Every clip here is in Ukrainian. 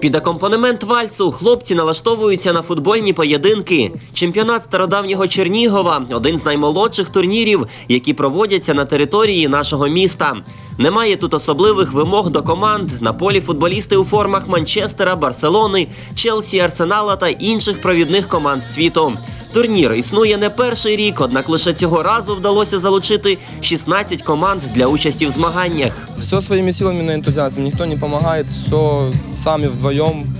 Під акомпанемент вальсу хлопці налаштовуються на футбольні поєдинки. Чемпіонат стародавнього Чернігова один з наймолодших турнірів, які проводяться на території нашого міста. Немає тут особливих вимог до команд. На полі футболісти у формах Манчестера, Барселони, Челсі, Арсенала та інших провідних команд світу. Турнір існує не перший рік, однак лише цього разу вдалося залучити 16 команд для участі в змаганнях. Все своими силами на энтузиазме. Никто не помогает, все сами вдвоем.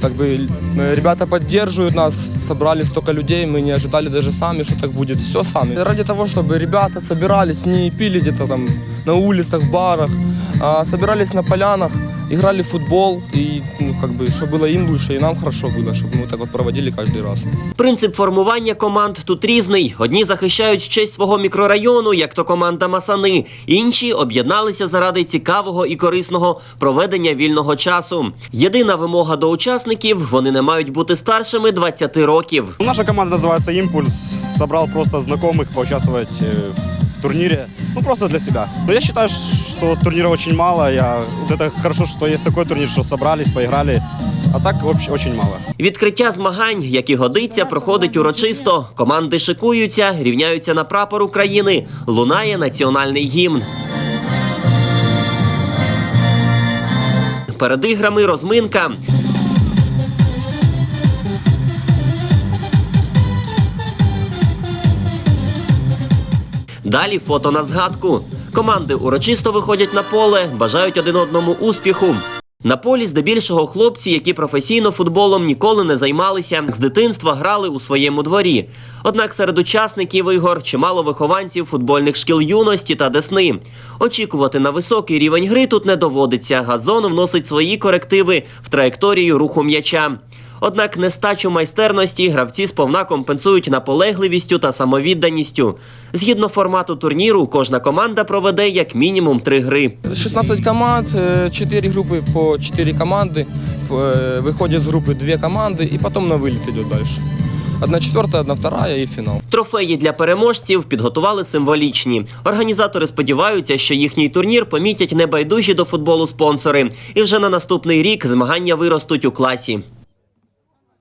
Как бы э, ребята поддерживают нас, собрали столько людей, мы не ожидали даже сами, что так будет. Все сами. Ради того, чтобы ребята собирались, не пили где-то там на улицах, в барах, а собирались на полянах, играли в футбол, и ну, как бы, чтобы было им лучше, и нам хорошо было, чтобы мы так вот проводили каждый раз. Принцип формування команд тут різний. Одні захищають честь свого мікрорайону, як то команда Масани. Інші об'єдналися заради цікавого і корисного проведення вільного часу. Єдина вимога до учасників вони не мають бути старшими 20 років. Ну, Наша команда называется «Импульс». Собрал просто знакомых поучаствовать э, в турнире. Ну, просто для себя. Но я считаю, что турниров очень мало. Я, вот это хорошо, что есть такой турнир, что собрались, поиграли. А так очень мало. Відкриття змагань, як і годиться, проходить урочисто. Команди шикуються, рівняються на прапор України. Лунає національний гімн. Перед іграми розминка. Далі фото на згадку. Команди урочисто виходять на поле, бажають один одному успіху. На полі здебільшого хлопці, які професійно футболом ніколи не займалися, з дитинства грали у своєму дворі. Однак серед учасників ігор чимало вихованців футбольних шкіл юності та десни. Очікувати на високий рівень гри тут не доводиться. Газон вносить свої корективи в траєкторію руху м'яча. Однак нестачу майстерності гравці сповна компенсують наполегливістю та самовідданістю. Згідно формату турніру, кожна команда проведе як мінімум три гри. 16 команд, 4 группы по 4 команды. Э, Выходят с группы 2 команды, и потом на вылет идет дальше. Одна четвертая, одна вторая и финал. Трофеї для переможців підготували символічні. Організатори сподіваються, що їхній турнір помітять небайдужі до футболу спонсори, і вже на наступний рік змагання виростуть у класі.